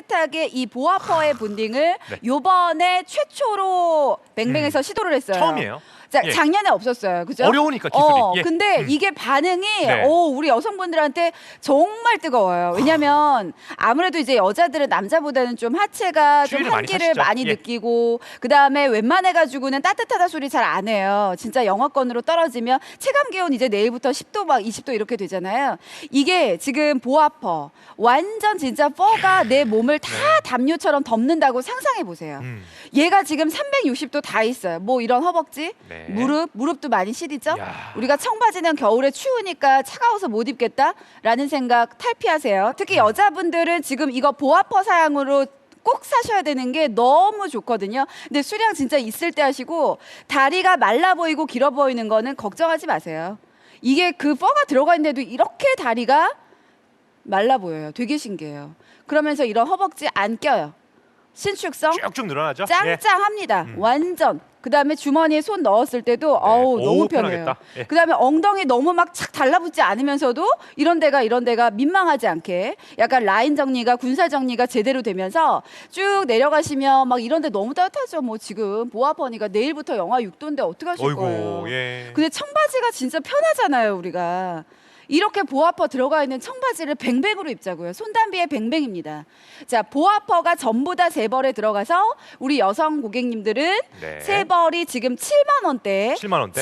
깨끗하게 이 보아퍼의 본딩을 네. 요번에 최초로 뱅뱅에서 시도를 했어요. 처음이에요. 자, 예. 작년에 없었어요. 그죠? 어려우니까 기술이. 어, 예. 근데 음. 이게 반응이 네. 오, 우리 여성분들한테 정말 뜨거워요. 왜냐면 아무래도 이제 여자들은 남자보다는 좀 하체가 좀 추위를 많이 한기를 타시죠? 많이 예. 느끼고 그다음에 웬만해 가지고는 따뜻하다 소리 잘 안 해요. 진짜 영하권으로 떨어지면 체감 기온 이제 내일부터 10도 막 20도 이렇게 되잖아요. 이게 지금 보아퍼 완전 진짜 퍼가 내 몸을 다 담요처럼 덮는다고 상상해 보세요. 네. 음. 얘가 지금 360도 다 있어요. 뭐 이런 허벅지, 네. 무릎, 무릎도 많이 시리죠. 야. 우리가 청바지는 겨울에 추우니까 차가워서 못 입겠다라는 생각 탈피하세요. 특히 음. 여자분들은 지금 이거 보아퍼 사양으로 꼭 사셔야 되는 게 너무 좋거든요. 근데 수량 진짜 있을 때 하시고 다리가 말라 보이고 길어 보이는 거는 걱정하지 마세요. 이게 그 뻐가 들어가 있는데도 이렇게 다리가 말라 보여요. 되게 신기해요. 그러면서 이런 허벅지 안 껴요. 신축성 쭉쭉 늘어나죠. 예. 짱짱합니다. 음. 완전. 그다음에 주머니에 손 넣었을 때도 어우 오, 너무 편해요. 편하겠다. 예. 그다음에 엉덩이 너무 막 착 달라붙지 않으면서도 이런 데가 이런 데가 민망하지 않게 약간 라인 정리가 군살 정리가 제대로 되면서 쭉 내려가시면 막 이런 데 너무 따뜻하죠. 뭐 지금 보아퍼니가 내일부터 영하 6도인데 어떻게 하실 거예요? 예. 근데 청바지가 진짜 편하잖아요, 우리가. 이렇게 보아퍼 들어가 있는 청바지를 뱅뱅으로 입자고요. 손담비의 뱅뱅입니다. 자, 보아퍼가 전부 다세 벌에 들어가서 우리 여성 고객님들은 네. 세 벌이 지금 7만 원대. 7만 원대.